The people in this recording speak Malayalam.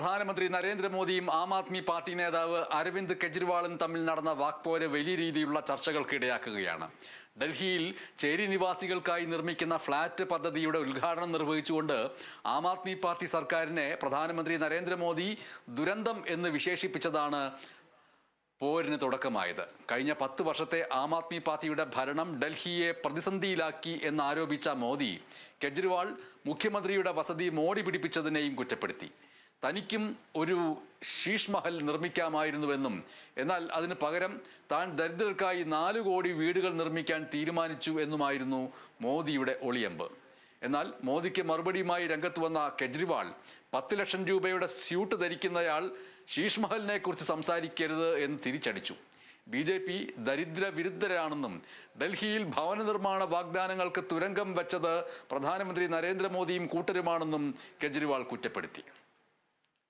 പ്രധാനമന്ത്രി നരേന്ദ്രമോദിയും ആം ആദ്മി പാർട്ടി നേതാവ് അരവിന്ദ് കെജ്രിവാളും തമ്മിൽ നടന്ന വാക്പോര് വലിയ രീതിയിലുള്ള ചർച്ചകൾക്ക് ഇടയാക്കുകയാണ് ഡൽഹിയിൽ ചേരി നിവാസികൾക്കായി നിർമ്മിക്കുന്ന ഫ്ളാറ്റ് പദ്ധതിയുടെ ഉദ്ഘാടനം നിർവഹിച്ചുകൊണ്ട് ആം ആദ്മി പാർട്ടി സർക്കാരിനെ പ്രധാനമന്ത്രി നരേന്ദ്രമോദി ദുരന്തം എന്ന് വിശേഷിപ്പിച്ചതാണ് പോരിന് തുടക്കമായത്. കഴിഞ്ഞ പത്ത് വർഷത്തെ ആം ആദ്മി പാർട്ടിയുടെ ഭരണം ഡൽഹിയെ പ്രതിസന്ധിയിലാക്കി എന്നാരോപിച്ച മോദി കെജ്രിവാൾ മുഖ്യമന്ത്രിയുടെ വസതി മോടി പിടിപ്പിച്ചതിനെയും കുറ്റപ്പെടുത്തി. തനിക്കും ഒരു ഷീഷ് മഹൽ നിർമ്മിക്കാമായിരുന്നുവെന്നും എന്നാൽ അതിന് പകരം താൻ ദരിദ്രർക്കായി നാല് കോടി വീടുകൾ നിർമ്മിക്കാൻ തീരുമാനിച്ചു എന്നുമായിരുന്നു മോദിയുടെ ഒളിയമ്പ്. എന്നാൽ മോദിക്ക് മറുപടിയുമായി രംഗത്ത് വന്ന കെജ്രിവാൾ പത്ത് ലക്ഷം രൂപയുടെ സ്യൂട്ട് ധരിക്കുന്നയാൾ ശീഷ് മഹലിനെ കുറിച്ച് സംസാരിക്കരുത് എന്ന് തിരിച്ചടിച്ചു. ബി ജെ പി ദരിദ്ര വിരുദ്ധരാണെന്നും ഡൽഹിയിൽ ഭവന നിർമ്മാണ വാഗ്ദാനങ്ങൾക്ക് തുരങ്കം വെച്ചത് പ്രധാനമന്ത്രി നരേന്ദ്രമോദിയും കൂട്ടരുമാണെന്നും കെജ്രിവാൾ കുറ്റപ്പെടുത്തി.